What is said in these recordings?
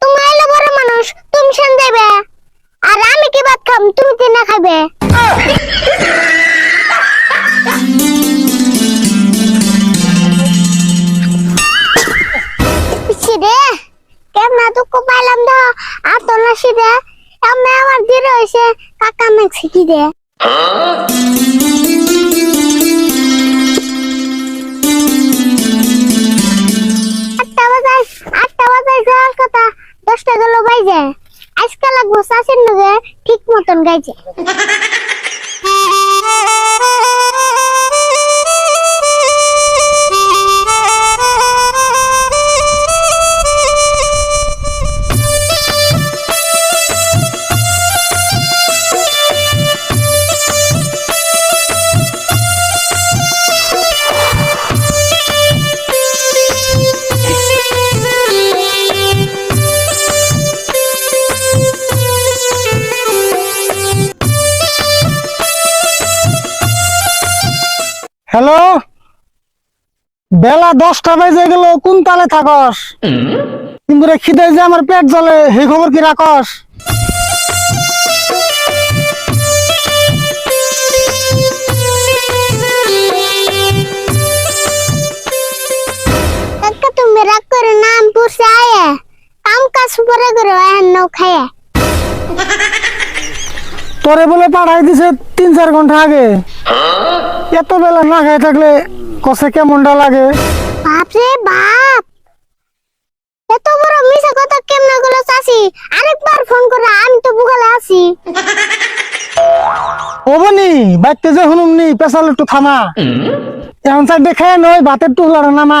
তুমি এলো বড় মানুষ তুমি সেন দেবে। আর আমি কি ভাত খাম তুমি তিনা খাবে সিরে কেমন দুঃখ পাইলাম তো। আর তো না আমি আমার দিরে হয়েছে। কাকা মেক্সি কি দে আজকাল লাগবো চাষের ঠিক মতন গাইছে। হ্যালো? বেলা দশটা বেজে গেল কোন তালে থাকস? কিন্তু রে খিদে যে আমার পেট জ্বলে সেই খবর কি রাখস? রাগ করে নাম পুষে আয়ে কাম কাজ পরে করে এখন নৌ খায়। তোরে বলে পাঠাই দিছে তিন চার ঘণ্টা আগে। এত বেলা না খাই থাকলে কষে কেমনটা লাগে? বাপ রে বাপ! এত বড় মিশা কথা কেমনে গুলো চাষি আরেকবার ফোন করে আমি তো বুকালে আছি। ওবনি বাইতে যে শুনুমনি পেশাল একটু থামা। এখন সাইড দেখে নই ভাতের টুকলার নামা।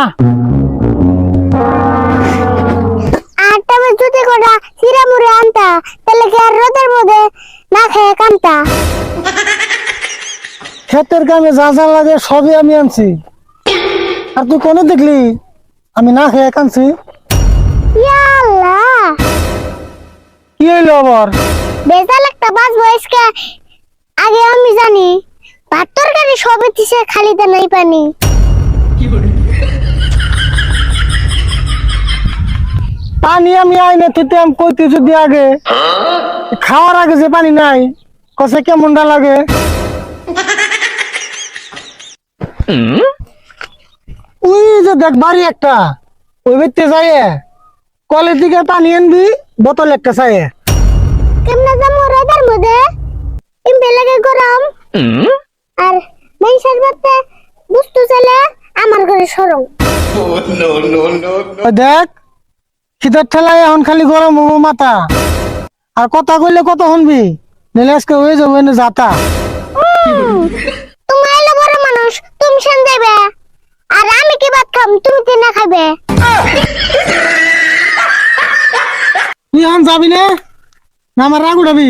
আটটা বেজ যদি কটা হিরা মুড়ে আনতা তাহলে কি আর রোদের মধ্যে না খেয়ে কামতা? ক্ষেতের কামে যা যা লাগে সবই আমি আনছি। আর তুই কোনে দেখলি? আমি না খেয়ে কানছি আল্লাহ কি হইল আবার? বেজাল একটা বাস বয়সকে। আগে আমি জানি ভাত তরকারি সবে দিছে খালিতে নাই পানি। পানি আমি আইনে তুই আমি কইতে যদি আগে। খাওয়ার আগে যে পানি নাই কষে কেমনটা লাগে? ওই যে দেখ বাড়ি একটা। ওই বেতে যাই কলের দিকে পানি আনবি বোতল একটা চাই কেমনে যাব রোদের মধ্যে? লাগে গরম। আর বুঝতে চলে আমার ঘরে সরম। দেখ শীতের ঠেলায় এখন খালি গরম হব মাথা। আর কথা কইলে কত শুনবি? নিলে আজকে হয়ে যাব এনে যাতা। সেন দেবে। আর আমি কি ভাত খাম? তুমি কি না খাবে? তুই আন যাবি না, আমার রাগ উঠাবি।